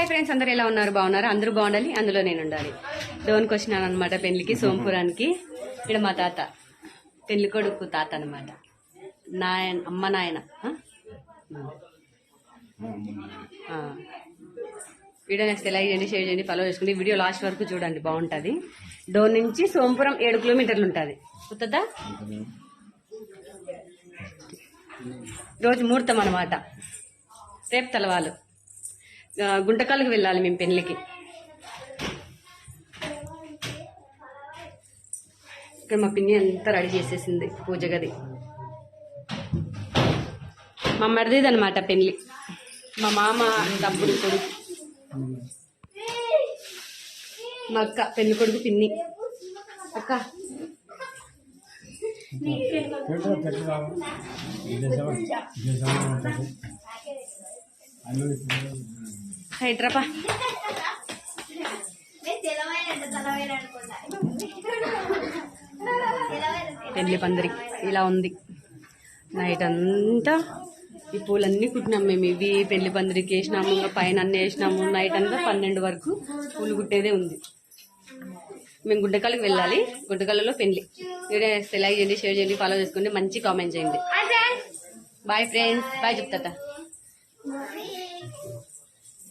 Hi friends అందరు ఎలా ఉన్నారు? బాగున్నారు? అందరూ బాగుండాలి అందులో నేను ఉండాలి. డోన్కి వచ్చినాను అనమాట పెళ్ళికి సోంపురానికి. ఇక్కడ మా తాత పెళ్ళి కొడుకు తాత అనమాట నాయన అమ్మ నాయన. వీడియో నెక్స్ట్ లైక్ చేయండి షేర్ చేయండి ఫాలో చేసుకోండి. వీడియో లాస్ట్ వరకు చూడండి బాగుంటుంది. డోన్ నుంచి సోంపురం ఏడు కిలోమీటర్లు ఉంటుంది. గుర్తుందా? రోజు ముహూర్తం అనమాట రేపు తలవాలు గుంటకాలకు వెళ్ళాలి మేము పెళ్ళికి. ఇక్కడ మా పిన్ని అంతా రెడీ చేసేసింది పూజ గది. మా మరిదిది అనమాట పెళ్ళి. మా మామ తమ్ముడు కొడుకు. మా అక్క పెళ్ళి కొడుకు పిన్ని. అక్క. అల్లు హైదరాబా పెళ్ళి పందిరి ఇలా ఉంది. నైట్ అంతా ఈ పూలన్నీ కుట్టినాం మేము. ఇవి పెళ్ళి పందిరికి వేసినాము ఇంకా పైన అన్నీ వేసినాము. నైట్ అంతా పన్నెండు వరకు పూలు కుట్టేదే ఉంది. మేము గుంటకల్కి వెళ్ళాలి. గుంటకల్లలో పెళ్ళి. వీడియో లైక్ చేయండి షేర్ చేయండి ఫాలో చేసుకోండి. మంచి కామెంట్ చేయండి. బాయ్ ఫ్రెండ్స్ బాయ్ చెప్తా